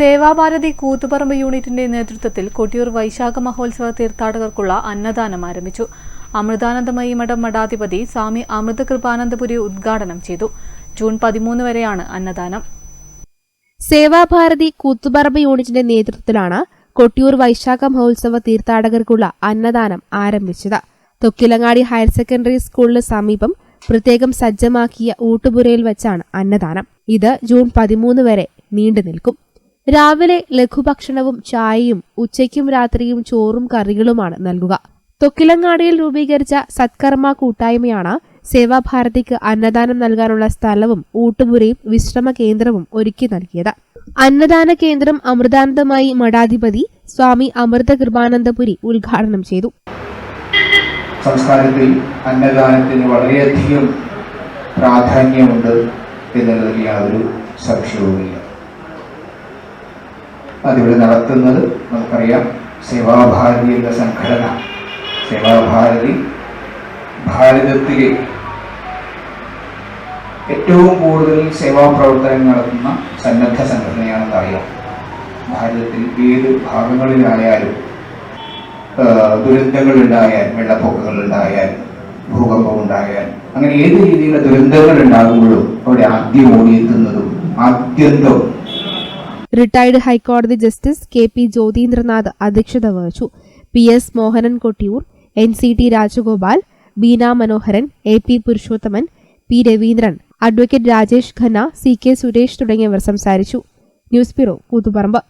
സേവാഭാരതി കൂത്തുപറമ്പ് യൂണിറ്റിന്റെ നേതൃത്വത്തിൽ കൊട്ടിയൂർ വൈശാഖ മഹോത്സവ തീർത്ഥാടകർക്കുള്ള അന്നദാനം ആരംഭിച്ചു. അമൃതാനന്ദമയി മഠം മഠാധിപതി സ്വാമി അമൃത കൃപാനന്ദപുരി ഉദ്ഘാടനം ചെയ്തു. ജൂൺ പതിമൂന്ന് വരെയാണ് അന്നദാനം. സേവാഭാരതി കൂത്തുപറമ്പ് യൂണിറ്റിന്റെ നേതൃത്വത്തിലാണ് കൊട്ടിയൂർ വൈശാഖ മഹോത്സവ തീർത്ഥാടകർക്കുള്ള അന്നദാനം ആരംഭിച്ചത്. തൊക്കിലങ്ങാടി ഹയർ സെക്കൻഡറി സ്കൂളിന് സമീപം പ്രത്യേകം സജ്ജമാക്കിയ ഊട്ടുപുരയിൽ വെച്ചാണ് അന്നദാനം. ഇത് ജൂൺ പതിമൂന്ന് വരെ നീണ്ടു നിൽക്കും രാവിലെ ലഘുഭക്ഷണവും ചായയും ഉച്ചയ്ക്കും രാത്രിയും ചോറും കറികളുമാണ് നൽകുക. തൊക്കിലങ്ങാടിയിൽ രൂപീകരിച്ച സത്കർമ്മ കൂട്ടായ്മയാണ് സേവാഭാരതിക്ക് അന്നദാനം നൽകാനുള്ള സ്ഥലവും ഊട്ടുപുരയും വിശ്രമ കേന്ദ്രവും ഒരുക്കി നൽകിയത്. അന്നദാന കേന്ദ്രം അമൃതാനന്ദമായി മഠാധിപതി സ്വാമി അമൃത കൃപാനന്ദപുരി ഉദ്ഘാടനം ചെയ്തു. സംസ്കാരത്തിൽ അന്നദാനത്തിന് വളരെയധികം പ്രാധാന്യമുണ്ട് എന്നുള്ളതിൽ യാതൊരു സംശയവുമില്ല. അതിവിടെ നടത്തുന്നത് നമുക്കറിയാം. സേവാഭാരതി എന്ന സംഘടന. സേവാഭാരതി ഭാരതത്തിലെ ഏറ്റവും കൂടുതൽ സേവാപ്രവർത്തനം നടത്തുന്ന സന്നദ്ധ സംഘടനയാണെന്ന് അറിയാം. ഭാരതത്തിൽ ഏത് ഭാഗങ്ങളിലായാലും ഉണ്ടായാൽ ഭൂകമ്പം ഉണ്ടായാൽ അങ്ങനെ ഏത് രീതിയിലുള്ള ദുരന്തങ്ങൾ ഉണ്ടാകുമ്പോഴും അവിടെ ആദ്യം ഓടിയെത്തുന്നതും ആദ്യന്തം റിട്ടയർഡ് ഹൈക്കോടതി ജസ്റ്റിസ് കെ പി ജ്യോതീന്ദ്രനാഥ് അധ്യക്ഷത വഹിച്ചു. P S Mohanan Kottiyoor N C T Rajagopal Beena Manoharan A P Purushothaman P Raveendran advocate Rajesh Khanna C K Suresh തുടങ്ങിയവർ സംസാരിച്ചു. News bureau Koothuparamba.